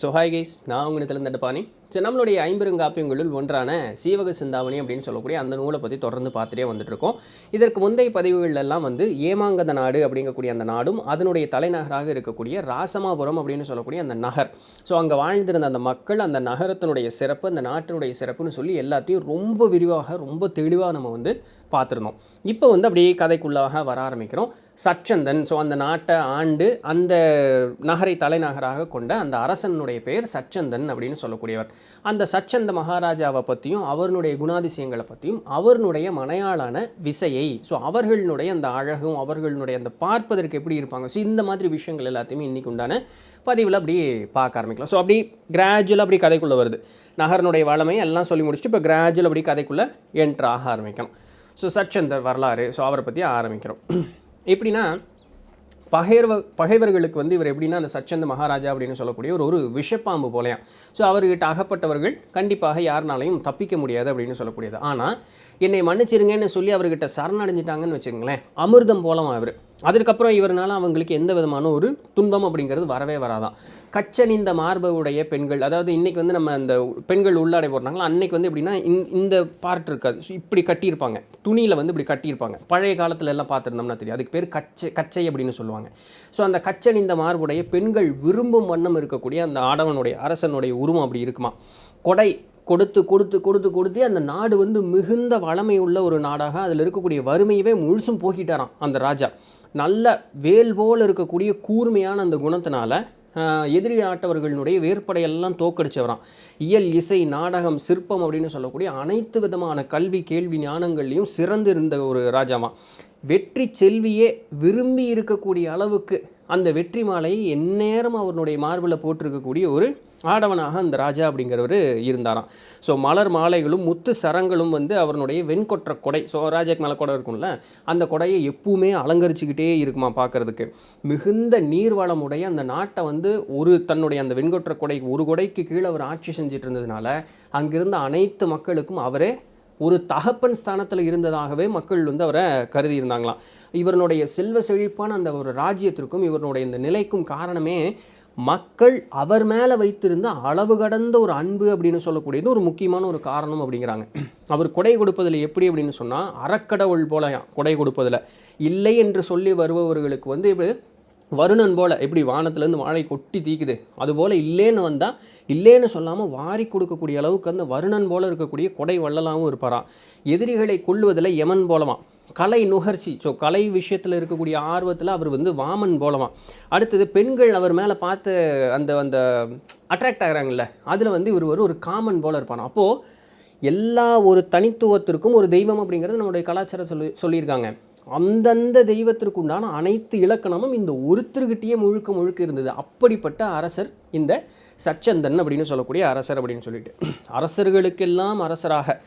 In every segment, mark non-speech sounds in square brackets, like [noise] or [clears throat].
So hi guys நான் உங்களுக்கு Dandapani so நம்மளுடைய ஐம்பெருங்காப்பியங்களுள் ஒன்றான சீவக சிந்தாமணி அப்படின்னு சொல்லக்கூடிய அந்த நூலை பற்றி தொடர்ந்து பார்த்துட்டே வந்துட்டுருக்கோம் இதற்கு முந்தைய பதிவுகளெல்லாம் வந்து ஏமாங்கத நாடு அப்படிங்கக்கூடிய அந்த நாடும் அதனுடைய தலைநகராக இருக்கக்கூடிய ராசமாபுரம் அப்படின்னு சொல்லக்கூடிய அந்த நகர். ஸோ அங்கே வாழ்ந்திருந்த அந்த மக்கள் அந்த நகரத்தினுடைய சிறப்பு அந்த நாட்டினுடைய சிறப்புன்னு சொல்லி எல்லாத்தையும் ரொம்ப விரிவாக ரொம்ப தெளிவாக நம்ம வந்து பார்த்துருந்தோம். இப்போ வந்து அப்படியே கதைக்குள்ளாக வர ஆரம்பிக்கிறோம். சச்சந்தன் ஸோ அந்த நாட்டை ஆண்டு அந்த நகரை தலைநகராக கொண்ட அந்த அரசனுடைய பெயர் சச்சந்தன் அப்படின்னு சொல்லக்கூடியவர். அந்த சச்சந்த மகாராஜாவை பற்றியும் அவருடைய குணாதிசயங்களை பற்றியும் அவருடைய மனையாளான விசையை ஸோ அவர்களுடைய அந்த அழகும் அவர்களுடைய அந்த பார்ப்பதற்கு எப்படி இருப்பாங்க? ஸோ இந்த மாதிரி விஷயங்கள் எல்லாத்தையுமே இன்றைக்கி உண்டான பதிவில் அப்படியே பார்க்க ஆரம்பிக்கலாம். ஸோ அப்படி கிராஜுவலாக அப்படி கதைக்குள்ளே வருது. நகரனுடைய வளமையை எல்லாம் சொல்லி முடிச்சுட்டு இப்போ கிராஜுவல் அப்படி கதைக்குள்ளே என்ட்ரு ஆக ஆரம்பிக்கணும் ஸோ சச்சந்தர் வரலாறு ஸோ அவரை பற்றி ஆரம்பிக்கிறோம். எப்படின்னா பகைர்வ பகைவர்களுக்கு வந்து இவர் எப்படின்னா அந்த சச்சந்த மகாராஜா அப்படின்னு சொல்லக்கூடிய ஒரு ஒரு விஷப்பாம்பு போலையாம் ஸோ அவர்கிட்ட அகப்பட்டவர்கள் கண்டிப்பாக யாருனாலையும் தப்பிக்க முடியாது அப்படின்னு சொல்லக்கூடியது. ஆனால் என்னை மன்னிச்சிருங்கன்னு சொல்லி அவர்கிட்ட சரணடைஞ்சிட்டாங்கன்னு வச்சுக்கோங்களேன் அமிர்தம் போலவும் அவர். அதற்கப்புறம் இவர்னால அவங்களுக்கு எந்த விதமான ஒரு துன்பம் அப்படிங்கிறது வரவே வராதான் கச்சனிந்த மார்புடைய பெண்கள் அதாவது இன்றைக்கி வந்து நம்ம அந்த பெண்கள் உள்ளாடை போடுறாங்களா? அன்னைக்கு வந்து எப்படின்னா இந்த இந்த பார்ட் இருக்காது. ஸோ இப்படி கட்டியிருப்பாங்க. துணியில் வந்து இப்படி கட்டியிருப்பாங்க. பழைய காலத்துல எல்லாம் பார்த்துருந்தோம்னா தெரியும். அதுக்கு பேர் கச்சை கச்சை அப்படின்னு சொல்லுவாங்க. ஸோ அந்த கச்சனிந்த மார்புடைய பெண்கள் விரும்பும் வண்ணம் இருக்கக்கூடிய அந்த ஆடவனுடைய அரசனுடைய உருவம் அப்படி இருக்குமா? கொடை கொடுத்து கொடுத்து கொடுத்து கொடுத்து அந்த நாடு வந்து மிகுந்த வளமை உள்ள ஒரு நாடாக அதில் இருக்கக்கூடிய வறுமையவே முழுசும் போக்கிட்டாராம் அந்த ராஜா. நல்ல வேல் போல் இருக்கக்கூடிய கூர்மையான அந்த குணத்தினால எதிரி நாட்டவர்களுடைய வேற்படையெல்லாம் தோக்கடிச்சவரான் இயல் இசை நாடகம் சிற்பம் அப்படின்னு சொல்லக்கூடிய அனைத்து விதமான கல்வி கேள்வி ஞானங்கள்லையும் சிறந்து இருந்த ஒரு ராஜாமா வெற்றி செல்வியே விரும்பி இருக்கக்கூடிய அளவுக்கு அந்த வெற்றி மாலையை எந்நேரம் அவருடைய மார்பில் போட்டிருக்கக்கூடிய ஒரு ஆடவனாக அந்த ராஜா அப்படிங்கிறவர் இருந்தாராம். ஸோ மலர் மாலைகளும் முத்து சரங்களும் வந்து அவருடைய வெண்கொற்ற கொடை. ஸோ ராஜாக்கு மேலே கொடை இருக்கும்ல அந்த கொடையை எப்பவுமே அலங்கரிச்சுக்கிட்டே இருக்குமா பார்க்கறதுக்கு. மிகுந்த நீர்வளமுடைய அந்த நாட்டை வந்து ஒரு தன்னுடைய அந்த வெண்கொற்ற கொடை ஒரு கொடைக்கு கீழே அவர் ஆட்சி செஞ்சுட்டு இருந்ததுனால அங்கிருந்த அனைத்து மக்களுக்கும் அவரே ஒரு தகப்பன் ஸ்தானத்தில் இருந்ததாகவே மக்கள் வந்து அவரை கருதி இருந்தாங்களாம். இவருடைய செல்வ செழிப்பான அந்த ஒரு ராஜ்யத்திற்கும் இவருடைய இந்த நிலைக்கும் காரணமே மக்கள் அவர் மேலே வைத்திருந்த அளவு கடந்த ஒரு அன்பு அப்படின்னு சொல்லக்கூடியது ஒரு முக்கியமான ஒரு காரணம் அப்படிங்கிறாங்க. அவர் கொடை கொடுப்பதில் எப்படி அப்படின்னு சொன்னால் அறக்கடவுள் போலயாம் கொடை கொடுப்பதில். இல்லை என்று சொல்லி வருபவர்களுக்கு வந்து இப்படி வருணன் போல் எப்படி வானத்துலேருந்து வாழை கொட்டி தீக்குது. அதுபோல் இல்லேன்னு வந்தால் இல்லேன்னு சொல்லாமல் வாரி கொடுக்கக்கூடிய அளவுக்கு அந்த வருணன் போல் இருக்கக்கூடிய கொடை வள்ளலாகவும் இருப்பாராம் எதிரிகளை கொள்ளுவதில் யமன் போலவாம் கலை நுகர்ச்சி. ஸோ கலை விஷயத்தில் இருக்கக்கூடிய ஆர்வத்தில் அவர் வந்து வாமன் போலவாம் அடுத்தது பெண்கள் அவர் மேலே பார்த்து அந்த அந்த அட்ராக்ட் ஆகிறாங்கல்ல அதில் வந்து இவர் ஒரு ஒரு காமன் போல இருப்பான் அப்போது எல்லா ஒரு தனித்துவத்திற்கும் ஒரு தெய்வம் அப்படிங்கிறது நம்முடைய கலாச்சாரம் சொல்லி சொல்லியிருக்காங்க. அந்தந்த தெய்வத்திற்கு உண்டான அனைத்து இலக்கணமும் இந்த ஒருத்தருக்கிட்டேயே முழுக்க முழுக்க இருந்தது. அப்படிப்பட்ட அரசர் இந்த சச்சந்தன் அப்படின்னு சொல்லக்கூடிய அரசர் அப்படின்னு சொல்லிட்டு. அரசர்களுக்கெல்லாம் அரசராக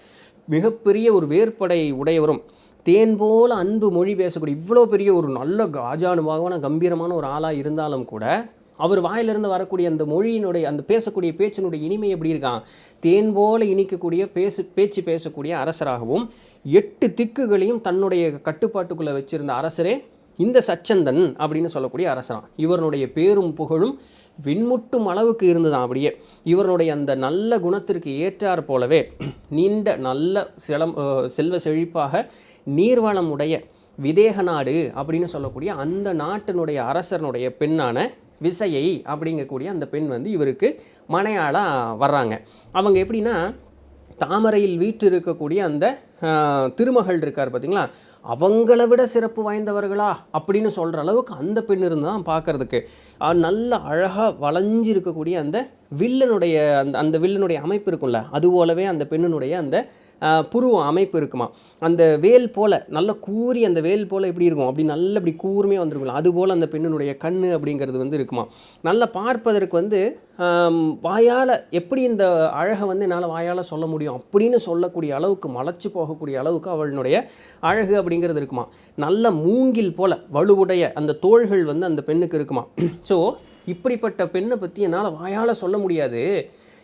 மிகப்பெரிய ஒரு வேற்படை உடையவரும். தேன் போல் அன்பு மொழி பேசக்கூடிய இவ்வளோ பெரிய ஒரு நல்ல காஜானுபாகமான கம்பீரமான ஒரு ஆளாக இருந்தாலும் கூட அவர் வாயிலிருந்து வரக்கூடிய அந்த மொழியினுடைய அந்த பேசக்கூடிய பேச்சினுடைய இனிமை எப்படி இருக்கான்? தேன் போல இனிக்கக்கூடிய பேசு பேச்சு பேசக்கூடிய அரசராகவும் எட்டு திக்குகளையும் தன்னுடைய கட்டுப்பாட்டுக்குள்ளே வச்சிருந்த அரசரே இந்த சச்சந்தன் அப்படின்னு சொல்லக்கூடிய அரசரான் இவருடைய பேரும் புகழும் விண்முட்டும் அளவுக்கு இருந்ததான் அப்படியே. இவருடைய அந்த நல்ல குணத்திற்கு ஏற்றாற் போலவே நீண்ட நல்ல சிலம் செல்வ செழிப்பாக நீர்வளம் உடைய விதேக நாடு அப்படின்னு சொல்லக்கூடிய அந்த நாட்டினுடைய அரசனுடைய பெண்ணான விசையை அப்படிங்கக்கூடிய அந்த பெண் வந்து இவருக்கு மனையாளாக வர்றாங்க. அவங்க எப்படின்னா தாமரையில் வீற்று இருக்கக்கூடிய அந்த திருமகள் இருக்கார் பார்த்தீங்களா? அவங்கள விட சிறப்பு வாய்ந்தவர்களா? அப்படின்னு சொல்கிற அளவுக்கு அந்த பெண் இருந்தால் பார்க்கறதுக்கு. நல்ல அழகாக வளைஞ்சு இருக்கக்கூடிய அந்த வில்லனுடைய அந்த அந்த வில்லனுடைய அமைப்பு இருக்கும்ல அது போலவே அந்த பெண்ணினுடைய அந்த புருவ அமைப்பு இருக்குமா? அந்த வேல் போல் நல்ல கூறி அந்த வேல் போல் எப்படி இருக்கும்? அப்படி நல்ல இப்படி கூர்மையாக வந்துருக்கும்ல அதுபோல் அந்த பெண்ணினுடைய கண் அப்படிங்கிறது வந்து இருக்குமா? நல்லா பார்ப்பதற்கு வந்து வாயால் எப்படி இந்த அழகை வந்து என்னால் வாயால் சொல்ல முடியும் அப்படின்னு சொல்லக்கூடிய அளவுக்கு மலைச்சு ஆகக்கூடிய அளவுக்கு அவளுடைய அழகு அப்படிங்கிறது இருக்குமா? நல்ல மூங்கில் போல வலுவுடைய அந்த தோள்கள் வந்து அந்த பெண்ணுக்கு இருக்குமா? [clears throat] ஸோ இப்படிப்பட்ட பெண்ணை பற்றி என்னால் வாயால் சொல்ல முடியாது.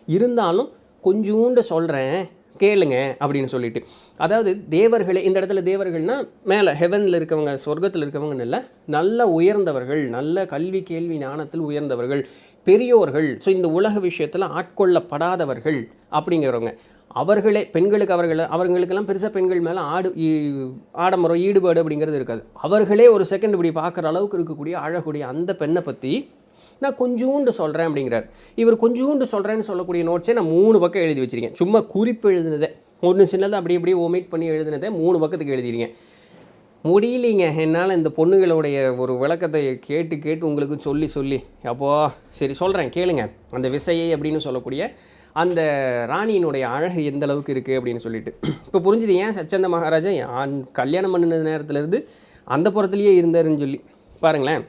இருந்தாலும் கொஞ்சூண்டு சொல்கிறேன் கேளுங்க அப்படின்னு சொல்லிட்டு. அதாவது தேவர்களே இந்த இடத்துல தேவர்கள்னால் மேலே ஹெவனில் இருக்கவங்க சொர்க்கத்தில் இருக்கவங்கன்னு இல்லை நல்ல உயர்ந்தவர்கள் நல்ல கல்வி கேள்வி ஞானத்தில் உயர்ந்தவர்கள் பெரியோர்கள். ஸோ இந்த உலக விஷயத்தில் ஆட்கொள்ளப்படாதவர்கள் அப்படிங்கிறவங்க. அவர்களே பெண்களுக்கு அவர்கள் அவர்களுக்கெல்லாம் பெருசாக பெண்கள் மேலே ஆடு ஈ- ஆடம்பரம் ஈடுபாடு அப்படிங்கிறது இருக்காது. அவர்களே ஒரு செகண்ட் இப்படி பார்க்குற அளவுக்கு இருக்கக்கூடிய அழகுடைய அந்த பெண்ணை பற்றி நான் கொஞ்சூண்டு சொல்கிறேன் அப்படிங்கிறார். இவர் கொஞ்சூண்டு சொல்கிறேன்னு சொல்லக்கூடிய நோட்ஸே நான் மூணு பக்கம் எழுதி வச்சிருக்கேன். சும்மா குறிப்பு எழுதுனதே ஒன்று சின்னதாக அப்படி இப்படி ஓமிட் பண்ணி எழுதுனதே மூணு பக்கத்துக்கு எழுதிருக்கேன். முடியலிங்க என்னால் இந்த பொண்ணுகளுடைய ஒரு விளக்கத்தை கேட்டு கேட்டு உங்களுக்கு சொல்லி சொல்லி. அப்போ சரி சொல்கிறேன் கேளுங்க. அந்த விசையை அப்படின்னு சொல்லக்கூடிய அந்த ராணியினுடைய அழகு எந்த அளவுக்கு இருக்குது அப்படின்னு சொல்லிட்டு. இப்போ புரிஞ்சுது ஏன் சச்சந்த மகாராஜா ஆண் கல்யாணம் பண்ணின நேரத்துலேருந்து அந்த புறத்துலேயே இருந்தாருன்னு சொல்லி. பாருங்களேன்.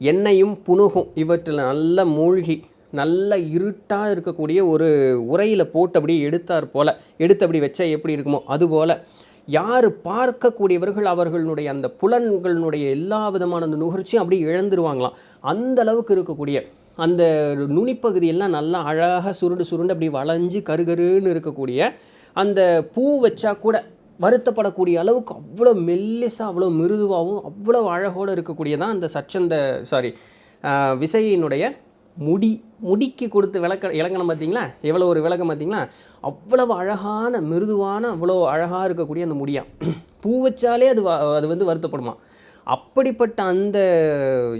எண்ணெயும் புனுகும் இவற்றில் நல்ல மூழ்கி நல்ல இருட்டாக இருக்கக்கூடிய ஒரு உரையில் போட்டு அப்படியே எடுத்தார் போல் எடுத்து அப்படி வச்சா எப்படி இருக்குமோ அதுபோல் யார் பார்க்கக்கூடியவர்கள் அவர்களுடைய அந்த புலன்களினுடைய எல்லா விதமான அந்த நுகர்ச்சியும் அப்படியே இழந்துருவாங்களாம். அந்த அளவுக்கு இருக்கக்கூடிய அந்த நுனிப்பகுதியெல்லாம் நல்லா அழகாக சுருண்டு சுருண்டு அப்படி வளைஞ்சு கருகருன்னு இருக்கக்கூடிய அந்த பூ வச்சா கூட வருத்தப்படக்கூடிய அளவுக்கு அவ்வளோ மெல்லிசாக அவ்வளோ மிருதுவாகவும் அவ்வளோ அழகோடு இருக்கக்கூடியதான் அந்த சச்சந்த சாரி விசையினுடைய முடி முடிக்கு கொடுத்து விளக்க இலக்கணம் பார்த்தீங்களா? எவ்வளோ ஒரு விளக்கம் பார்த்தீங்களா? அவ்வளவு அழகான மிருதுவான அவ்வளோ அழகாக இருக்கக்கூடிய அந்த முடியாக [clears throat] பூ வச்சாலே அது வ- அது வந்து வருத்தப்படுமா? அப்படிப்பட்ட அந்த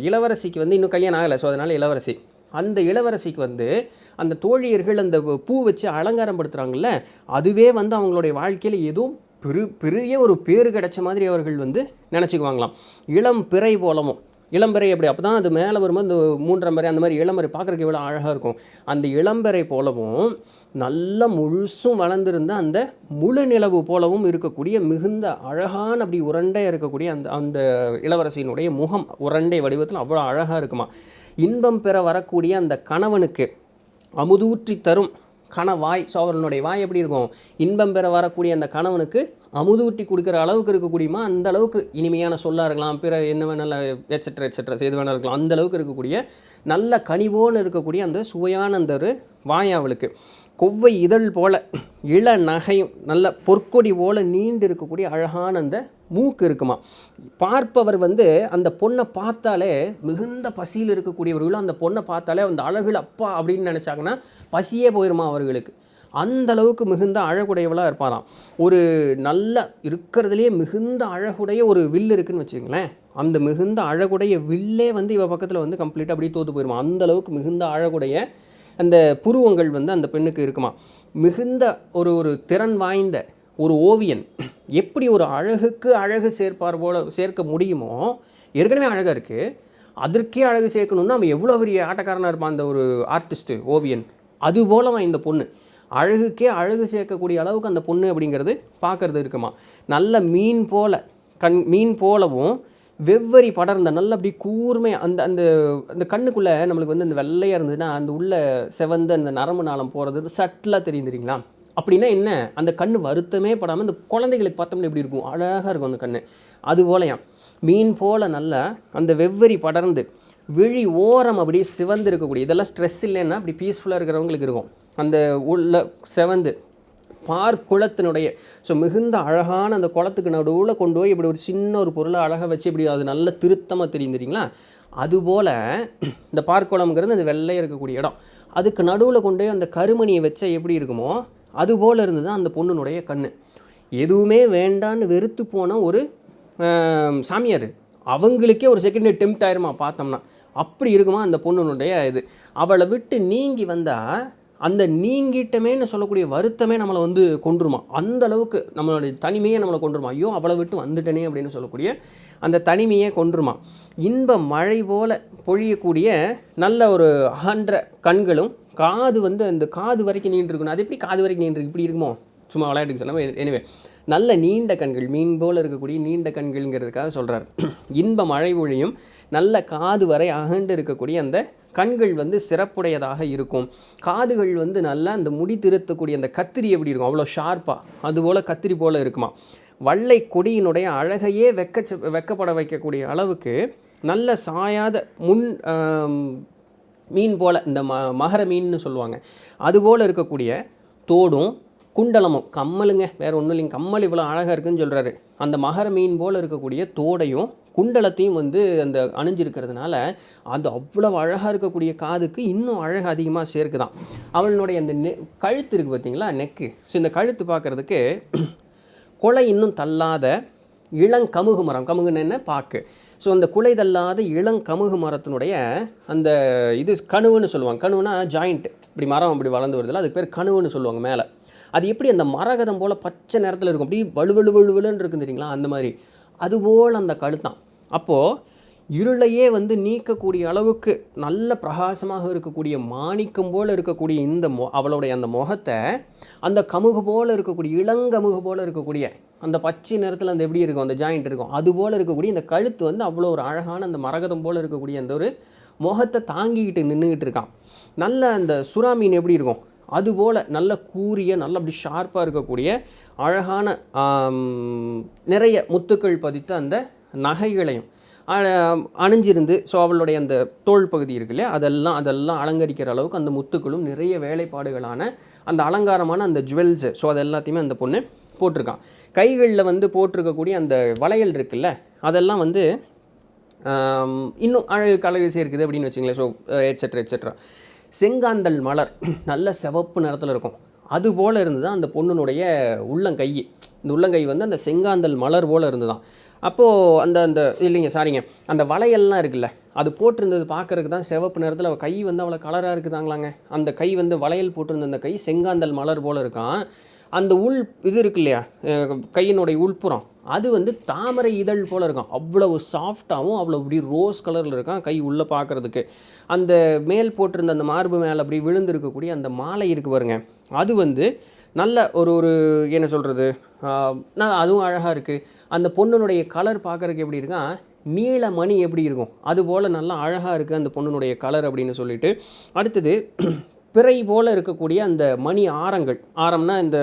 இளவரசிக்கு வந்து இன்னும் கல்யாணம் ஆகலை. ஸோ அதனால் இளவரசி. அந்த இளவரசிக்கு வந்து அந்த தோழியர்கள் அந்த பூ வச்சு அலங்காரம் படுத்துகிறாங்கல்ல அதுவே வந்து அவங்களுடைய வாழ்க்கையில் ஏதோ பெரு பெரிய ஒரு பேர் கிடைச்ச மாதிரி அவர்கள் வந்து நினச்சிக்குவாங்களாம். இளம் பிறை போலமும் இளம்பெறை அப்படி அப்போ தான் அது மேலே வரும்போது இந்த மூன்றரை அந்த மாதிரி இளம்பறை பார்க்குறக்கு எவ்வளோ அழகாக இருக்கும். அந்த இளம்பறை போலவும் நல்ல முழுசும் வளர்ந்துருந்த அந்த முழு நிலவு போலவும் இருக்கக்கூடிய மிகுந்த அழகான அப்படி உரண்டே இருக்கக்கூடிய அந்த அந்த இளவரசியினுடைய முகம் உரண்டை வடிவத்தில் அவ்வளோ அழகாக இருக்குமா. இன்பம் பெற வரக்கூடிய அந்த கணவனுக்கு அமுதூற்றி தரும் கணவாய் ஸோ அவர்களுடைய வாய் எப்படி இருக்கும்? இன்பம் பெற வரக்கூடிய அந்த கணவனுக்கு அமுதூட்டி கொடுக்குற அளவுக்கு இருக்கக்கூடியமா அந்த அளவுக்கு இனிமையான சொல்லாக இருக்கலாம் பிற என்ன வேணாலும் எட்ஸெட்ரா எட்ஸெட்ரா எது வேணாலும் இருக்கலாம். அந்த அளவுக்கு இருக்கக்கூடிய நல்ல கனிவோடு இருக்கக்கூடிய அந்த சுவையான அந்த ஒரு வாய் அவளுக்கு. கொவ்வை இதழ் போல இள நகையும் நல்ல பொற்கொடி போல நீண்டு இருக்கக்கூடிய அழகான அந்த மூக்கு இருக்குமா? பார்ப்பவர் வந்து அந்த பொண்ணை பார்த்தாலே மிகுந்த பசியில் இருக்கக்கூடியவர்களும் அந்த பொண்ணை பார்த்தாலே அந்த அழகுல அப்பா அப்படின்னு நினச்சாங்கன்னா பசியே போயிருமா அவர்களுக்கு? அந்த அளவுக்கு மிகுந்த அழகுடையவளாக இருப்பாராம். ஒரு நல்ல இருக்கிறதுலையே மிகுந்த அழகுடைய ஒரு வில் இருக்குன்னு வச்சுக்கோங்களேன். அந்த மிகுந்த அழகுடைய வில்லே வந்து இவ பக்கத்தில் வந்து கம்ப்ளீட்டாக அப்படியே தோத்து போயிருமா? அந்த அளவுக்கு மிகுந்த அழகுடைய அந்த புருவங்கள் வந்து அந்த பெண்ணுக்கு இருக்குமா? மிகுந்த ஒரு ஒரு திறன் வாய்ந்த ஒரு ஓவியன் எப்படி ஒரு அழகுக்கு அழகு சேர்ப்பார் போல சேர்க்க முடியுமோ ஏற்கனவே அழகாக இருக்குது அதற்கே அழகு சேர்க்கணும்னா அவன் எவ்வளோ பெரிய ஆட்டக்காரனாக இருப்பான் அந்த ஒரு ஆர்டிஸ்ட்டு ஓவியன். அது அவன் இந்த பொண்ணு. அழகுக்கே அழகு சேர்க்கக்கூடிய அளவுக்கு அந்த பொண்ணு அப்படிங்கிறது பார்க்குறது இருக்குமா. நல்ல மீன் போல கண் மீன் போலவும் வெவ்வரி படர்ந்த நல்ல அப்படி கூர்மை அந்த அந்த அந்த கண்ணுக்குள்ளே நம்மளுக்கு வந்து அந்த வெள்ளையாக இருந்ததுன்னா அந்த உள்ள செவந்த அந்த நரம்பு நாளம் போகிறது சட்டிலாக தெரியும் தெரியுங்களா? அப்படின்னா என்ன? அந்த கண் வருத்தமே படாமல் இந்த குழந்தைகளுக்கு பார்த்தோம்னா எப்படி இருக்கும்? அழகாக இருக்கும் அந்த கண் அது போலயாம் மீன் போல நல்லா அந்த வெவ்வரி படர்ந்து விழி ஓரம் அப்படியே சிவந்து இருக்கக்கூடிய இதெல்லாம் ஸ்ட்ரெஸ் இல்லைன்னா அப்படி பீஸ்ஃபுல்லாக இருக்கிறவங்களுக்கு இருக்கும். அந்த உள்ள செவந்து பார் குளத்தினுடைய ஸோ மிகுந்த அழகான அந்த குளத்துக்கு நடுவில் கொண்டு போய் இப்படி ஒரு சின்ன ஒரு பொருளை அழகாக வச்சு இப்படி அது நல்ல திருத்தமாக தெரியும் தெரியுங்களா? அதுபோல் இந்த பார்க்குளம்ங்கிறது அந்த வெள்ளையாக இருக்கக்கூடிய இடம். அதுக்கு நடுவில் கொண்டு போய் அந்த கருமணியை வச்சா எப்படி இருக்குமோ அதுபோல் இருந்தது அந்த பொண்ணுனுடைய கண் எதுவுமே வேண்டான்னு வெறுத்து போன ஒரு சாமியார். அவங்களுக்கே ஒரு செகண்ட் டெம்ட் ஆயிருமா பார்த்தோம்னா. அப்படி இருக்குமா அந்த பொண்ணுனுடைய இது. அவளை விட்டு நீங்கி வந்தால் அந்த நீங்கிட்டமேன்னு சொல்லக்கூடிய வருத்தமே நம்மளை வந்து கொண்டுருமா அந்த அளவுக்கு நம்மளுடைய தனிமையை நம்மளை கொண்டுருமா ஐயோ அவளை விட்டு வந்துட்டனே அப்படின்னு சொல்லக்கூடிய அந்த தனிமையை கொண்டுருமா இன்ப மழை போல் பொழியக்கூடிய நல்ல ஒரு அகன்ற கண்களும் காது வந்து அந்த காது வரைக்கும் நீண்டு இருக்கணும் அது எப்படி காது வரைக்கும் நீண்டு இப்படி இருக்குமோ? சும்மா விளையாட்டுக்கு சொல்லாமல் எனவே நல்ல நீண்ட கண்கள் மீன் போல் இருக்கக்கூடிய நீண்ட கண்கள்ங்கிறதுக்காக சொல்கிறார் [clears throat] இன்ப மழை ஒழியும். நல்ல காது வரை அகண்டு இருக்கக்கூடிய அந்த கண்கள் வந்து சிறப்புடையதாக இருக்கும். காதுகள் வந்து நல்லா அந்த முடி திருத்தக்கூடிய அந்த கத்திரி எப்படி இருக்கும்? அவ்வளோ ஷார்ப்பாக அதுபோல் கத்திரி போல் இருக்குமா? வள்ளை கொடியினுடைய அழகையே வெக்க வெக்கப்பட வைக்கக்கூடிய அளவுக்கு நல்ல சாயாத முன் மீன் போல் இந்த ம மகர மீன்னு சொல்லுவாங்க. அதுபோல் இருக்கக்கூடிய தோடும் குண்டலமும் கம்மலுங்க வேறு ஒன்றும் இல்லைங்க. கம்மல் இவ்வளோ அழகாக இருக்குன்னு சொல்கிறாரு அந்த மகர மீன் போல் இருக்கக்கூடிய தோடையும் குண்டலத்தையும் வந்து அந்த அணிஞ்சிருக்கிறதுனால அது அவ்வளோ அழகாக இருக்கக்கூடிய காதுக்கு இன்னும் அழகு அதிகமாக சேர்க்குதான். அவளுடைய அந்த நெ கழுத்து இருக்குது பார்த்தீங்களா நெக்கு ஸோ இந்த கழுத்து பார்க்குறதுக்கு கொலை இன்னும் தள்ளாத இளங்கமுகு மரம். கமுகுன்னு என்ன? பாக்கு. ஸோ அந்த குலைதல்லாத இளங்கமுகு மரத்தினுடைய அந்த இது கணுவுன்னு சொல்லுவாங்க. கணுவுனா ஜாயிண்ட் இப்படி மரம் அப்படி வளர்ந்து வருதுல அதுக்கு பேர் கணுவுன்னு சொல்லுவாங்க மேலே. அது எப்படி அந்த மரகதம் போல் பச்சை நேரத்தில் இருக்கும்? அப்படி வலுவலு வலுவலுன்னு இருக்கும் தெரியுங்களா? அந்த மாதிரி. அதுபோல் அந்த கழுத்தான். அப்போது இருளையே வந்து நீக்கக்கூடிய அளவுக்கு நல்ல பிரகாசமாக இருக்கக்கூடிய மாணிக்கம் போல் இருக்கக்கூடிய இந்த மொ அவளுடைய அந்த முகத்தை அந்த கமுகு போல் இருக்கக்கூடிய இளங்கமுகு போல் இருக்கக்கூடிய அந்த பச்சை நிறத்தில் அந்த எப்படி இருக்கும் அந்த ஜாயிண்ட் இருக்கும் அது போல் இருக்கக்கூடிய இந்த கழுத்து வந்து அவ்வளோ ஒரு அழகான அந்த மரகதம் போல் இருக்கக்கூடிய அந்த ஒரு முகத்தை தாங்கிக்கிட்டு நின்றுக்கிட்டு இருக்கான். நல்ல அந்த சுறா மீன் எப்படி இருக்கும் அதுபோல் நல்ல கூரிய நல்ல அப்படி ஷார்ப்பாக இருக்கக்கூடிய அழகான நிறைய முத்துக்கள் பதித்த அந்த நகைகளையும் அணிஞ்சிருந்து ஸோ அவளுடைய அந்த தோள் பகுதி இருக்கு இல்லையா அதெல்லாம் அதெல்லாம் அலங்கரிக்கிற அளவுக்கு அந்த முத்துக்களும் நிறைய வேலைப்பாடுகளான அந்த அலங்காரமான அந்த ஜுவல்ஸு ஸோ அது எல்லாத்தையுமே அந்த பொண்ணு போட்டிருக்கான் கைகளில் வந்து போட்டிருக்கக்கூடிய அந்த வளையல் இருக்குல்ல அதெல்லாம் வந்து இன்னும் அழகு கலகு சேர்க்குது அப்படின்னு வச்சுங்களேன் ஸோ எட்ஸெட்ரா எட்ஸெட்ரா செங்காந்தல் மலர் நல்ல சிவப்பு நிறத்தில் இருக்கும். அது போல் இருந்து தான் அந்த பொண்ணுனுடைய உள்ளங்கை. இந்த உள்ளங்கை வந்து அந்த செங்காந்தல் மலர் போல் இருந்துதான். அப்போது அந்த அந்த இல்லைங்க சாரிங்க அந்த வளையல்லாம் இருக்குல்ல அது போட்டிருந்தது பார்க்குறதுக்கு தான் சிவப்பு நிறத்தில் அவள் கை வந்து அவ்வளோ கலராக இருக்குதாங்களாங்க. அந்த கை வந்து வளையல் போட்டிருந்த அந்த கை செங்காந்தல் மலர் போல் இருக்கான். அந்த உள் இது இருக்கு இல்லையா கையினுடைய உள்புறம் அது வந்து தாமரை இதழ் போல் இருக்கும் அவ்வளவு சாஃப்டாகவும் அவ்வளோ இப்படி ரோஸ் கலரில் இருக்கான் கை உள்ளே பார்க்குறதுக்கு. அந்த மேல் போட்டிருந்த அந்த மார்பு மேலே அப்படி விழுந்திருக்கக்கூடிய அந்த மாலை இருக்கு பாருங்க. அது வந்து நல்ல ஒரு ஒரு என்ன சொல்கிறது நான் அதுவும் அழகாக இருக்குது அந்த பொண்ணுனுடைய கலர் பார்க்குறதுக்கு எப்படி இருக்கா நீல மணி எப்படி இருக்கும்? அதுபோல் நல்லா அழகாக இருக்குது அந்த பொண்ணுனுடைய கலர் அப்படின்னு சொல்லிட்டு. அடுத்தது பிறை போல் இருக்கக்கூடிய அந்த மணி ஆரங்கள். ஆரம்னா இந்த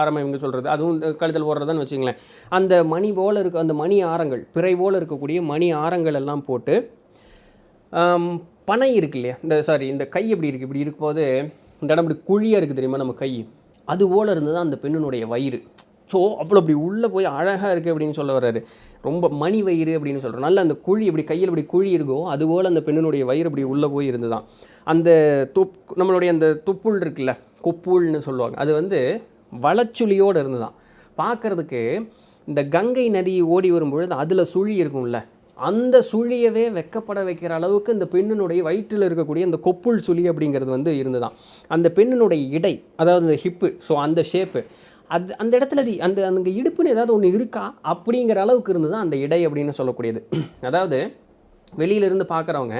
ஆரம் எங்க சொல்கிறது அதுவும் இந்த கழுத்தில் போடுறதுன்னு வச்சுங்களேன் அந்த மணி போல் இருக்க அந்த மணி ஆரங்கள் பிறை போல் இருக்கக்கூடிய மணி ஆரங்கள் எல்லாம் போட்டு பனை இருக்கு இல்லையா? இந்த சாரி இந்த கை எப்படி இருக்குது இப்படி இருக்கும்போது இந்த இடம் இப்படி குழியாக இருக்குது தெரியுமா நம்ம கை? அது போல் இருந்தது அந்த பெண்ணினுடைய வயிறு. ஸோ அவ்வளோ அப்படி உள்ளே போய் அழகாக இருக்குது அப்படின்னு சொல்ல வர்றாரு. ரொம்ப மணி வயிறு அப்படின்னு சொல்கிறோம் நல்ல அந்த குழி இப்படி கையில் இப்படி குழி இருக்கோ அதுபோல் அந்த பெண்ணினுடைய வயிறு இப்படி உள்ளே போய் இருந்துதான். அந்த தொப் நம்மளுடைய அந்த தொப்புள் இருக்குல்ல கொப்புள்னு சொல்லுவாங்க. அது வந்து வளச்சுழியோடு இருந்துதான். பார்க்குறதுக்கு இந்த கங்கை நதி ஓடி வரும்பொழுது அதில் சுழி இருக்கும்ல. அந்த சுழியவே வெக்கப்பட வைக்கிற அளவுக்கு இந்த பெண்ணினுடைய வயிற்றில் இருக்கக்கூடிய அந்த கொப்புள் சுழி அப்படிங்கிறது வந்து இருந்துதான். அந்த பெண்ணினுடைய இடை அதாவது இந்த ஹிப்பு ஸோ அந்த ஷேப்பு அது அந்த இடத்துல அது அந்த அந்த இடுப்புன்னு ஏதாவது ஒன்று இருக்கா? அப்படிங்கிற அளவுக்கு இருந்து தான் அந்த இடை அப்படின்னு சொல்லக்கூடியது. அதாவது வெளியிலேருந்து பார்க்குறவங்க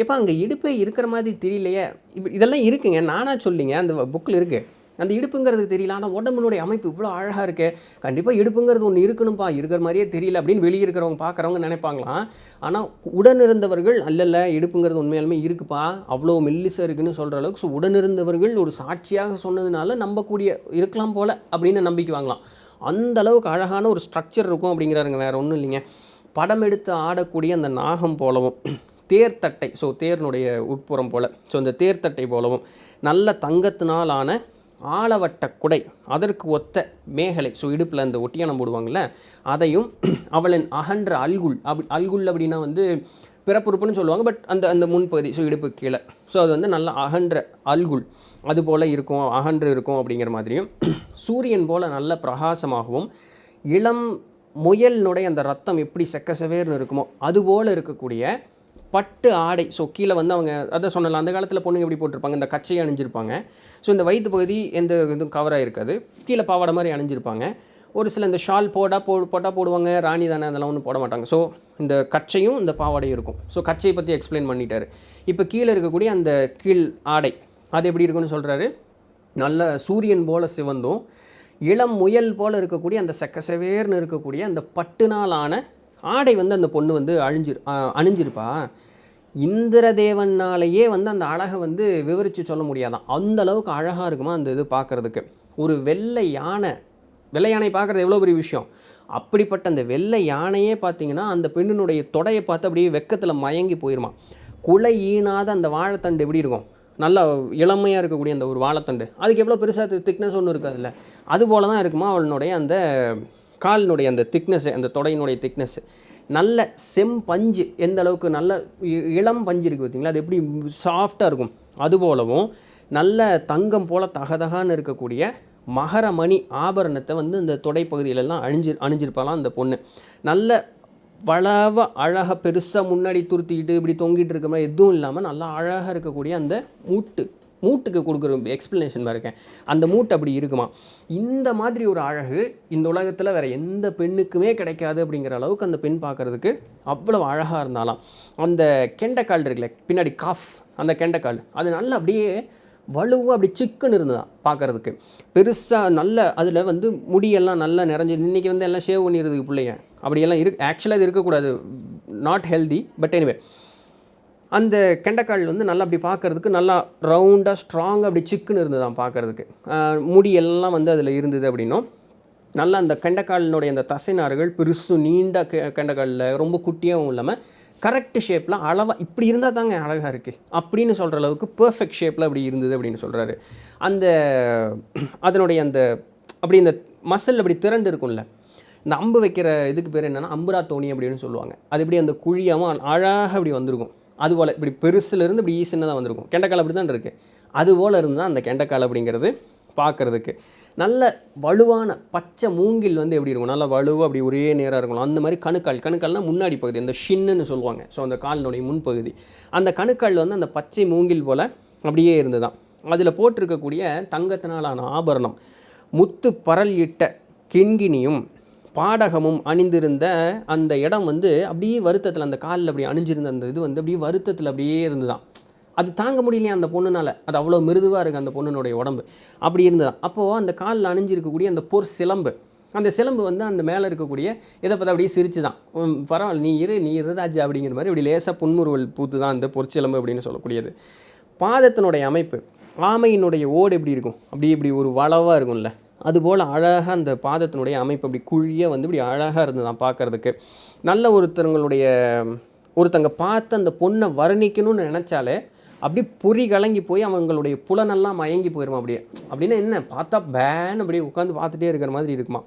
எப்போ அங்கே இடுப்பே இருக்கிற மாதிரி தெரியலையே. இப்போ இதெல்லாம் இருக்குங்க. நானாக சொல்லிங்க அந்த புக்கில் இருக்குது அந்த இடுப்புங்கிறது தெரியல. ஆனால் உடம்புனுடைய அமைப்பு இவ்வளோ அழகாக இருக்குது கண்டிப்பாக இடுப்புங்கிறது ஒன்று இருக்கணும்ப்பா இருக்கிற மாதிரியே தெரியல அப்படின்னு வெளியே இருக்கிறவங்க பார்க்குறவங்க நினைப்பாங்களாம். ஆனால் உடனிருந்தவர்கள் அல்லல்ல இடுப்புங்கிறது உண்மையாலுமே இருக்குப்பா. அவ்வளோ மெல்லிசாக இருக்குன்னு சொல்கிற அளவுக்கு ஸோ உடனிருந்தவர்கள் ஒரு சாட்சியாக சொன்னதுனால நம்பக்கூடிய இருக்கலாம் போல் அப்படின்னு நம்பிக்கை வாங்கலாம் அந்த அளவுக்கு அழகான ஒரு ஸ்ட்ரக்சர் இருக்கும் அப்படிங்கிறாருங்க வேறு ஒன்றும் இல்லைங்க. படம் எடுத்து ஆடக்கூடிய அந்த நாகம் போலவும் தேர்த்தட்டை ஸோ தேர்னுடைய உட்புறம் போல் ஸோ இந்த தேர்தட்டை போலவும் நல்ல தங்கத்தினாலான ஆளவட்ட ஆலவட்ட குடை அதற்கு ஒத்த மேகலை ஸோ இடுப்பில் அந்த ஒட்டியானம் போடுவாங்கள்ல அதையும் அவளின் அகன்ற அல்குல் அப் அல்குல் அப்படின்னா வந்து பிறப்புறுப்புன்னு சொல்லுவாங்க பட் அந்த அந்த முன்பகுதி ஸோ இடுப்பு கீழே. ஸோ அது வந்து நல்ல அகன்ற அல்குல் அது போல் இருக்கும் அகன்று இருக்கும் அப்படிங்கிற மாதிரியும் சூரியன் போல் நல்ல பிரகாசமாகவும் இளம் முயலினுடைய அந்த ரத்தம் எப்படி செக்கசவேர்னு இருக்குமோ அதுபோல் இருக்கக்கூடிய பட்டு ஆடை. ஸோ கீழே வந்து அவங்க அதை சொன்னல அந்த காலத்தில் பொண்ணுங்க எப்படி போட்டிருப்பாங்க? இந்த கச்சையை அணிஞ்சிருப்பாங்க. ஸோ இந்த வயிற்று பகுதி எந்த இதுவும் கவராக இருக்காது கீழே பாவாடை மாதிரி அணிஞ்சிருப்பாங்க. ஒரு சில இந்த ஷால் போடா போ போட்டால் போடுவாங்க ராணி தானே அதெல்லாம் ஒன்றும் போட மாட்டாங்க. ஸோ இந்த கச்சையும் இந்த பாவாடையும் இருக்கும். ஸோ கச்சையை பற்றி எக்ஸ்பிளைன் பண்ணிட்டாரு. இப்போ கீழே இருக்கக்கூடிய அந்த கீழ் ஆடை அது எப்படி இருக்குன்னு சொல்கிறாரு நல்ல சூரியன் போல் சிவந்தும் இளம் முயல் போல் இருக்கக்கூடிய அந்த செக்கசவேர்னு இருக்கக்கூடிய அந்த பட்டுனாலான ஆடை வந்து அந்த பொண்ணு வந்து அழிஞ்சிரு அணிஞ்சிருப்பா. இந்திரதேவனாலேயே வந்து அந்த அழகை வந்து விவரித்து சொல்ல முடியாதான். அந்த அளவுக்கு அழகாக இருக்குமா அந்த இது பார்க்குறதுக்கு ஒரு வெள்ளை யானை வெள்ளை யானை பார்க்குறது எவ்வளோ பெரிய விஷயம்? அப்படிப்பட்ட அந்த வெள்ளை யானையே பார்த்தீங்கன்னா அந்த பெண்ணினுடைய தொடையை பார்த்து அப்படியே வெக்கத்தில் மயங்கி போயிருமா. குலை ஈனாத அந்த வாழைத்தண்டு எப்படி இருக்கும்? நல்லா இளமையாக இருக்கக்கூடிய அந்த ஒரு வாழைத்தண்டு. அதுக்கு எவ்வளோ பெருசாக திக்னஸ் ஒன்று இருக்காதுல்ல. அது போல தான் இருக்குமா அவளுடைய அந்த காலினுடைய அந்த திக்னஸ்ஸு அந்த தொடையினுடைய திக்னஸ்ஸு நல்ல செம்பஞ்சு எந்த அளவுக்கு நல்ல இ- இளம் பஞ்சு இருக்குது பார்த்தீங்களா? அது எப்படி சாஃப்டாக இருக்கும். அதுபோலவும் நல்ல தங்கம் போல் தகதகான்னு இருக்கக்கூடிய மகரமணி ஆபரணத்தை வந்து இந்த தொடைப்பகுதியிலெல்லாம் அணிஞ்சு அணிஞ்சிருப்பாலாம் அந்த பொண்ணு. நல்ல வளவ அழகாக பெருசாக முன்னாடி துருத்திக்கிட்டு இப்படி தொங்கிட்டு இருக்க மாதிரி எதுவும் இல்லாமல் நல்லா அழகாக இருக்கக்கூடிய அந்த மூட்டு மூட்டுக்கு கொடுக்குற எக்ஸ்ப்ளனேஷன் இருக்கேன். அந்த மூட்டு அப்படி இருக்குமா? இந்த மாதிரி ஒரு அழகு இந்த உலகத்தில் வேறு எந்த பெண்ணுக்குமே கிடைக்காது அப்படிங்கிற அளவுக்கு அந்த பெண் பார்க்குறதுக்கு அவ்வளோ அழகாக இருந்தாலாம். அந்த கெண்டைக்கால் இருக்குல்ல பின்னாடி காஃப் அந்த கெண்டைக்கால் அது நல்லா அப்படியே வலுவாக அப்படி சிக்கன் இருந்ததான் பார்க்கறதுக்கு. பெருசாக நல்ல அதில் வந்து முடியெல்லாம் நல்லா நிறைஞ்சி இன்றைக்கி வந்து எல்லாம் ஷேவ் பண்ணிடுறதுக்கு பிள்ளைங்க. அப்படியெல்லாம் இரு ஆக்சுவலாக இது இருக்கக்கூடாது. நாட் ஹெல்தி பட் எனிவே அந்த கெண்டைக்கால் வந்து நல்லா அப்படி பார்க்கறதுக்கு நல்லா ரவுண்டாக ஸ்ட்ராங்காக அப்படி சிக்குன்னு இருந்ததான் பார்க்கறதுக்கு. முடியெல்லாம் முடி எல்லாம் வந்து அதில் இருந்தது அப்படின்னும். நல்லா அந்த கெண்டைக்காலினுடைய அந்த தசைநார்கள் பெருசு நீண்ட கெ கெண்டைக்காலில் ரொம்ப குட்டியாகவும் இல்லாமல் கரெக்ட் ஷேப்பில் அளவாக இப்படி இருந்தால் தாங்க அழகாக இருக்குது அப்படின்னு சொல்கிற அளவுக்கு பர்ஃபெக்ட் ஷேப்பில் அப்படி இருந்தது அப்படின்னு சொல்கிறாரு அந்த அதனுடைய அந்த அப்படி இந்த மசில் அப்படி திரண்டு இருக்கும்ல. இந்த அம்பு வைக்கிற இதுக்கு பேர் என்னென்னா அம்புரா தோணி அப்படின்னு சொல்லுவாங்க. அது இப்படி அந்த குழியாகவும் அழகாக அப்படி வந்திருக்கும். அது போல் இப்படி பெருசுலேருந்து இப்படி சின்னதாக வந்திருக்கும். கெண்டைக்கால் அப்படி தான் இருக்குது அது போல் இருந்தால் அந்த கெண்டைக்கால் அப்படிங்கிறது பார்க்குறதுக்கு நல்ல வலுவான பச்சை மூங்கில் வந்து எப்படி இருக்கும்? நல்லா வலுவாக அப்படி ஒரே நேராக இருக்கணும் அந்த மாதிரி கணுக்கால். கணுக்கால்னால் முன்னாடி பகுதி அந்த ஷின்னு சொல்லுவாங்க. ஸோ அந்த காலினுடைய முன்பகுதி. அந்த கணுக்கால் வந்து அந்த பச்சை மூங்கில் போல் அப்படியே இருந்துதான். அதில் போட்டிருக்கக்கூடிய தங்கத்தினாலான ஆபரணம் முத்து பரல் இட்ட கிண்கிணியும் பாடகமும் அணிந்திருந்த அந்த இடம் வந்து அப்படியே வருத்தத்தில் அந்த காலில் அப்படி அணிஞ்சிருந்த அந்த இது வந்து அப்படியே வருத்தத்தில் அப்படியே இருந்துதான் அது தாங்க முடியலையா அந்த பொண்ணுனால. அது அவ்வளோ மிருதுவாக இருக்குது அந்த பொண்ணுனுடைய உடம்பு. அப்படி இருந்ததான் அப்போது அந்த காலில் அணிஞ்சிருக்கக்கூடிய அந்த பொற் சிலம்பு. அந்த சிலம்பு வந்து அந்த மேலே இருக்கக்கூடிய இதை பார்த்து அப்படியே சிரிச்சு தான் பரவாயில்ல நீ இரு நீ இரு அப்படிங்கிற மாதிரி இப்படி லேசாக புன்முறுவல் பூத்து தான் அந்த பொற்சிலம்பு அப்படின்னு சொல்லக்கூடியது. பாதத்தினுடைய அமைப்பு ஆமையினுடைய ஓடு எப்படி இருக்கும்? அப்படி இப்படி ஒரு வளவாக இருக்கும்ல. அதுபோல் அழகாக அந்த பாதத்தினுடைய அமைப்பு அப்படி குழிய வந்து இப்படி அழகாக இருந்ததான் பார்க்கறதுக்கு. நல்ல ஒருத்தவங்களுடைய ஒருத்தங்க பார்த்து அந்த பொண்ணை வர்ணிக்கணும்னு நினச்சாலே அப்படி பொறி கலங்கி போய் அவங்களுடைய புலனெல்லாம் மயங்கி போயிடும் அப்படியே. அப்படின்னா என்ன? பார்த்தா பேன் அப்படியே உட்காந்து பார்த்துட்டே இருக்கிற மாதிரி இருக்குமா?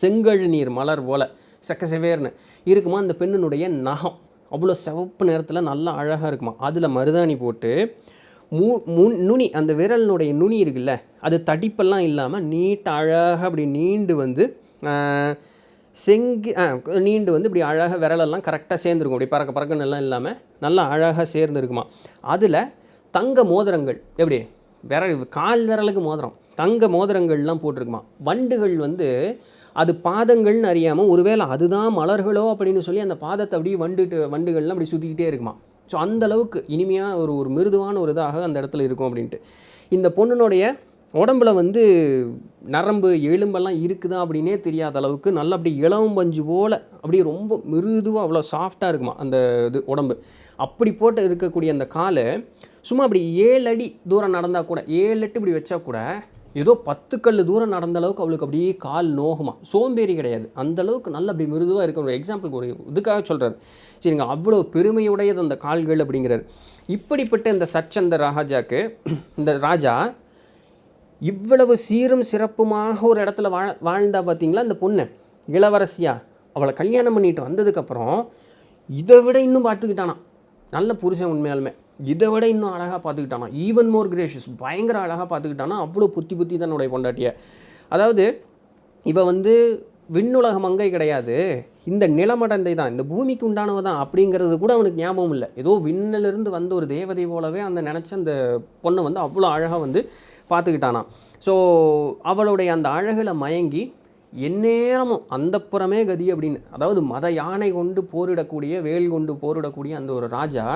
செங்கழு நீர் மலர் போல் செக்க செவேர்னு இருக்குமா அந்த பெண்ணினுடைய நகம். அவ்வளோ சிவப்பு நேரத்தில் நல்லா அழகாக இருக்குமா? அதில் மருதாணி போட்டு மூ முன் நுனி அந்த விரலினுடைய நுனி இருக்குல்ல அது தடிப்பெல்லாம் இல்லாமல் நீட்டாக அழகாக அப்படி நீண்டு வந்து செங்கு செங்கி நீண்டு வந்து இப்படி அழகாக விரலெல்லாம் கரெக்டாக சேர்ந்துருக்கும். அப்படி பறக்க பறக்கன்னு எல்லாம் இல்லாமல் நல்லா அழகாக சேர்ந்துருக்குமா. அதில் தங்க மோதிரங்கள் எப்படி? விரல் கால் விரலுக்கு மோதிரம் தங்க மோதிரங்கள்லாம் போட்டிருக்குமா. வண்டுகள் வந்து அது பாதங்கள்னு அறியாமல் ஒருவேளை அதுதான் மலர்களோ அப்படின்னு சொல்லி அந்த பாதத்தை அப்படியே வண்டுட்டு வண்டுகள்லாம் அப்படி சுற்றிக்கிட்டே இருக்குமா. ஸோ அந்த அளவுக்கு இனிமையாக ஒரு ஒரு மிருதுவான ஒரு இதாக அந்த இடத்துல இருக்கும் அப்படின்ட்டு. இந்த பொண்ணுனுடைய உடம்புல வந்து நரம்பு எலும்பெல்லாம் இருக்குதா அப்படின்னே தெரியாத அளவுக்கு நல்லா அப்படி இளவும் பஞ்சு போல் அப்படியே ரொம்ப மிருதுவாக அவ்வளோ சாஃப்டாக இருக்குமா அந்த இது உடம்பு. அப்படி போட்டு இருக்கக்கூடிய அந்த காலை சும்மா அப்படி ஏழு அடி தூரம் நடந்தால் கூட ஏழு எட்டு இப்படி வச்சா கூட ஏதோ பத்து கல் தூரம் நடந்த அளவுக்கு அவளுக்கு அப்படியே கால் நோகுமா? சோம்பேறி கிடையாது. அந்த அளவுக்கு நல்ல அப்படி மிருதுவாக இருக்க ஒரு எக்ஸாம்பிளுக்கு ஒரு இதுக்காக சொல்கிறார் சரிங்க அவ்வளோ பெருமையுடையது அந்த கால்கள் அப்படிங்கிறார். இப்படிப்பட்ட இந்த சச்சந்த ராஜாக்கு இந்த ராஜா இவ்வளவு சீரும் சிறப்புமாக ஒரு இடத்துல வாழ் வாழ்ந்தா பார்த்தீங்களா அந்த பொண்ணு இளவரசியா? அவளை கல்யாணம் பண்ணிட்டு வந்ததுக்கப்புறம் இதை விட இன்னும் பார்த்துக்கிட்டானா. நல்ல புருஷன் உண்மையாலுமே. இதை விட இன்னும் அழகாக பார்த்துக்கிட்டானா? ஈவன் மோர் கிரேஷியஸ் பயங்கர அழகாக பார்த்துக்கிட்டானா? அவ்வளோ புத்தி புத்தி தன்னுடைய பொண்டாட்டியை. அதாவது இப்போ வந்து விண்ணுலக மங்கை கிடையாது. இந்த நிலமடந்தை தான். இந்த பூமிக்கு உண்டானவ தான் அப்படிங்கிறது கூட அவனுக்கு ஞாபகம் இல்லை. ஏதோ விண்ணிலிருந்து வந்த ஒரு தேவதை போலவே அந்த நினச்ச அந்த பொண்ணை வந்து அவ்வளோ அழகாக வந்து பார்த்துக்கிட்டானா. ஸோ அவளுடைய அந்த அழகில் மயங்கி எந்நேரமும் அந்த புறமே கதி அப்படின்னு. அதாவது மத யானை கொண்டு போரிடக்கூடிய வேல் கொண்டு போரிடக்கூடிய அந்த ஒரு ராஜா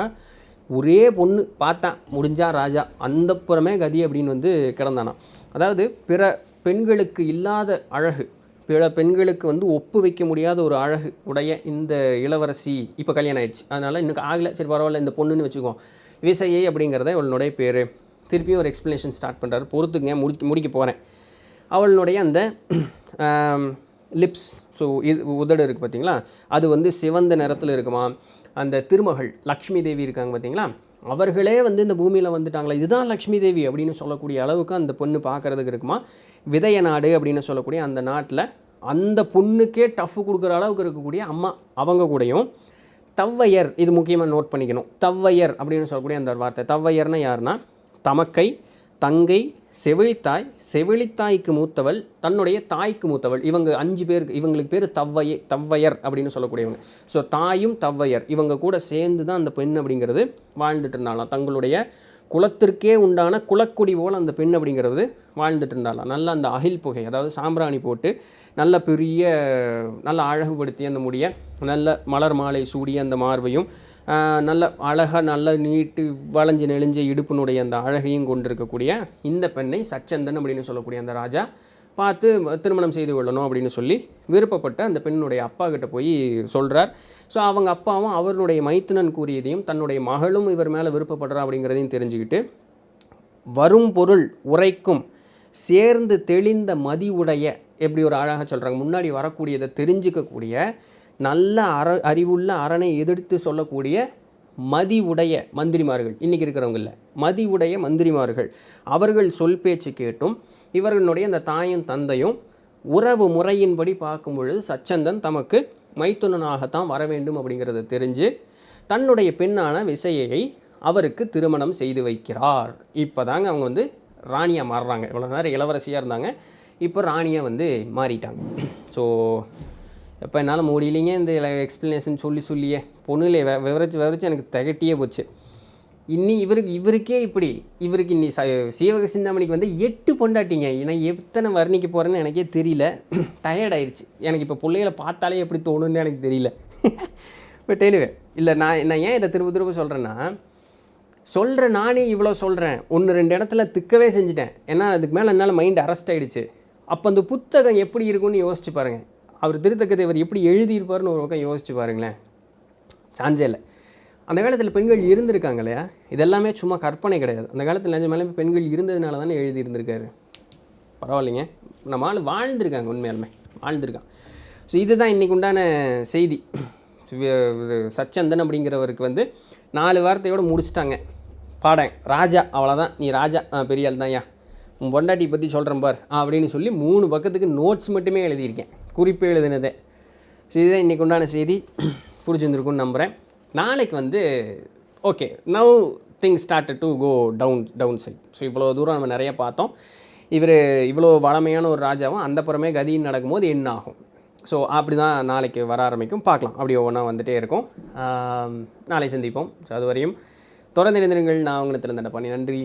ஒரே பொண்ணு பார்த்தான் முடிஞ்சா ராஜா. அந்த புறமே கதி அப்படின்னு வந்து கிடந்தானாம் அதாவது பிற பெண்களுக்கு இல்லாத அழகு பிற பெண்களுக்கு வந்து ஒப்பு வைக்க முடியாத ஒரு அழகு உடைய இந்த இளவரசி இப்போ கல்யாணம் ஆயிடுச்சு. அதனால் இன்னும் ஆகலை. சரி பரவாயில்ல இந்த பொண்ணுன்னு வச்சுக்கோ விசையை அப்படிங்கிறத இவளுடைய பேர். திருப்பியும் ஒரு எக்ஸ்ப்ளனேஷன் ஸ்டார்ட் பண்ணுறாரு பொறுத்துங்க முடிக்க முடிக்க போகிறேன் அவளுடைய அந்த லிப்ஸ் ஸோ இது உதடு இருக்குது பார்த்தீங்களா அது வந்து சிவந்த நிறத்தில் இருக்குமா? அந்த திருமகள் லக்ஷ்மி தேவி இருக்காங்க பார்த்தீங்களா? அவர்களே வந்து இந்த பூமியில் வந்துட்டாங்களா? இதுதான் லக்ஷ்மி தேவி அப்படின்னு சொல்லக்கூடிய அளவுக்கு அந்த பொண்ணு பார்க்கறதுக்கு இருக்குமா? விதய நாடு அப்படின்னு சொல்லக்கூடிய அந்த நாட்டில் அந்த பொண்ணுக்கே டஃப் கொடுக்குற அளவுக்கு இருக்கக்கூடிய அம்மா அவங்க கூடயும். தவ்வையர் இது முக்கியமாக நோட் பண்ணிக்கணும். தவ்வையர் அப்படின்னு சொல்லக்கூடிய அந்த ஒரு வார்த்தை. தவ்வையர்னா யாருன்னா? தமக்கை தங்கை செவிலித்தாய் செவிலித்தாய்க்கு மூத்தவள் தன்னுடைய தாய்க்கு மூத்தவள். இவங்க அஞ்சு பேருக்கு இவங்களுக்கு பேர் தவ்வைய தவ்வையர் அப்படின்னு சொல்லக்கூடியவங்க. ஸோ தாயும் தவ்வையர். இவங்க கூட சேர்ந்து தான் அந்த பெண் அப்படிங்கிறது வாழ்ந்துட்டு இருந்தாலாம் தங்களுடைய குலத்திற்கே உண்டான குலக்குடி போல் அந்த பெண் அப்படிங்கிறது வாழ்ந்துட்டு இருந்தாலாம் நல்ல அந்த அகில் புகை அதாவது சாம்பிராணி போட்டு நல்ல பெரிய நல்ல அழகுபடுத்தி அந்த முடிய நல்ல மலர் மாலை சூடிய அந்த மார்பையும் நல்ல அழகாக நல்ல நீட்டு வளைஞ்சு நெளிஞ்ச இடுப்பினுடைய அந்த அழகையும் கொண்டிருக்கக்கூடிய இந்த பெண்ணை சச்சந்தன் அப்படின்னு சொல்லக்கூடிய அந்த ராஜா பார்த்து திருமணம் செய்து கொள்ளணும் அப்படின்னு சொல்லி விருப்பப்பட்ட அந்த பெண்ணுடைய அப்பா கிட்ட போய் சொல்கிறார் ஸோ அவங்க அப்பாவும் அவருடைய மைத்துனன் கூறியதையும் தன்னுடைய மகளும் இவர் மேலே விருப்பப்படுறா அப்படிங்கிறதையும் தெரிஞ்சுக்கிட்டு வரும் பொருள் உரைக்கும் சேர்ந்து தெளிந்த மதி உடைய எப்படி ஒரு அழகாக சொல்கிறாங்க முன்னாடி வரக்கூடியதை தெரிஞ்சுக்கக்கூடிய நல்ல அற அறிவுள்ள அரணை எதிர்த்து சொல்லக்கூடிய மதி உடைய மந்திரிமார்கள். இன்றைக்கி இருக்கிறவங்கள மதி உடைய மந்திரிமார்கள். அவர்கள் சொல் பேச்சு கேட்டும் இவர்களுடைய அந்த தாயும் தந்தையும் உறவு முறையின்படி பார்க்கும் பொழுது சச்சந்தன் தமக்கு மைத்துனனாகத்தான் வர வேண்டும் அப்படிங்கிறத தெரிஞ்சு தன்னுடைய பெண்ணான விசையை அவருக்கு திருமணம் செய்து வைக்கிறார். இப்போ தாங்க அவங்க வந்து ராணியாக மாறுறாங்க. இவ்வளோ நேரம் இளவரசியாக இருந்தாங்க. இப்போ ராணியாக வந்து மாறிட்டாங்க. ஸோ எப்போ என்னால் முடியலைங்க இந்த எக்ஸ்ப்ளனேஷன் சொல்லி சொல்லியே. பொண்ணுலே விவரிச்சு விவரிச்சு எனக்கு திகட்டியே போச்சு. இன்னி இவருக்கு இவருக்கே இப்படி. இவருக்கு இன்னி சீவக சிந்தாமணிக்கு வந்து எட்டு பொண்டாட்டிங்க. நான் எத்தனை வர்ணிக்க போகிறேன்னு எனக்கே தெரியல. [clears throat] டயர்டாயிடுச்சு எனக்கு இப்போ பிள்ளைகளை பார்த்தாலே எப்படி தோணுன்னு எனக்கு தெரியல. பட் எனிவே இல்லை நான் நான் ஏன் இதை திரும்ப திரும்ப சொல்கிறேன்னா சொல்கிற நானே இவ்வளோ சொல்கிறேன் ஒன்று ரெண்டு இடத்துல திக்கவே செஞ்சுட்டேன். ஏன்னா அதுக்கு மேலே என்னால் மைண்ட் அரெஸ்ட் ஆயிடுச்சு. அப்போ அந்த புத்தகம் எப்படி இருக்கும்னு யோசிச்சு பாருங்கள் அவர் திருத்தக்கதேவர் எப்படி எழுதியிருப்பாருன்னு ஒரு பக்கம் யோசிச்சு பாருங்களேன். சான்ஸே இல்லை. அந்த காலத்தில் பெண்கள் இருந்திருக்காங்க இல்லையா? இதெல்லாமே சும்மா கற்பனை கிடையாது. அந்த காலத்தில் நிஜமாலே பெண்கள் இருந்ததுனால தானே எழுதியிருந்திருக்காரு. பரவாயில்லைங்க. நம்ம ஆள் வாழ்ந்திருக்காங்க உண்மையாலுமே. வாழ்ந்திருக்கான். ஸோ இதுதான் இன்றைக்கு உண்டான செய்தி. இது சச்சந்தன் அப்படிங்கிறவருக்கு வந்து நாலு வார்த்தையோடு முடிச்சிட்டாங்க. பாடேன். ராஜா அவ்வளோதான் நீ ராஜா ஆ பெரிய ஆள் உன் பொண்டாட்டி பற்றி சொல்கிறேன் பார் அப்படின்னு சொல்லி மூணு பக்கத்துக்கு நோட்ஸ் மட்டுமே எழுதியிருக்கேன். குறிப்பு எழுதினதே. ஸோ இதுதான் இன்றைக்கு உண்டான செய்தி. பிடிச்சிருந்துருக்குன்னு நம்புகிறேன் நாளைக்கு வந்து okay now things start to go down down side so இவ்வளோ தூரம் நம்ம நிறைய பார்த்தோம். இவர் இவ்வளோ வளமையான ஒரு ராஜாவும் அந்த புறமே கதின்னு நடக்கும்போது என்ன ஆகும்? ஸோ அப்படி தான் நாளைக்கு வர ஆரம்பிக்கும். பார்க்கலாம். அப்படி ஒவ்வொன்றா வந்துகிட்டே இருக்கும். நாளை சந்திப்போம். ஸோ அது வரையும் தொடர்ந்து நான் உங்களை திறந்த பண்ணி நன்றி.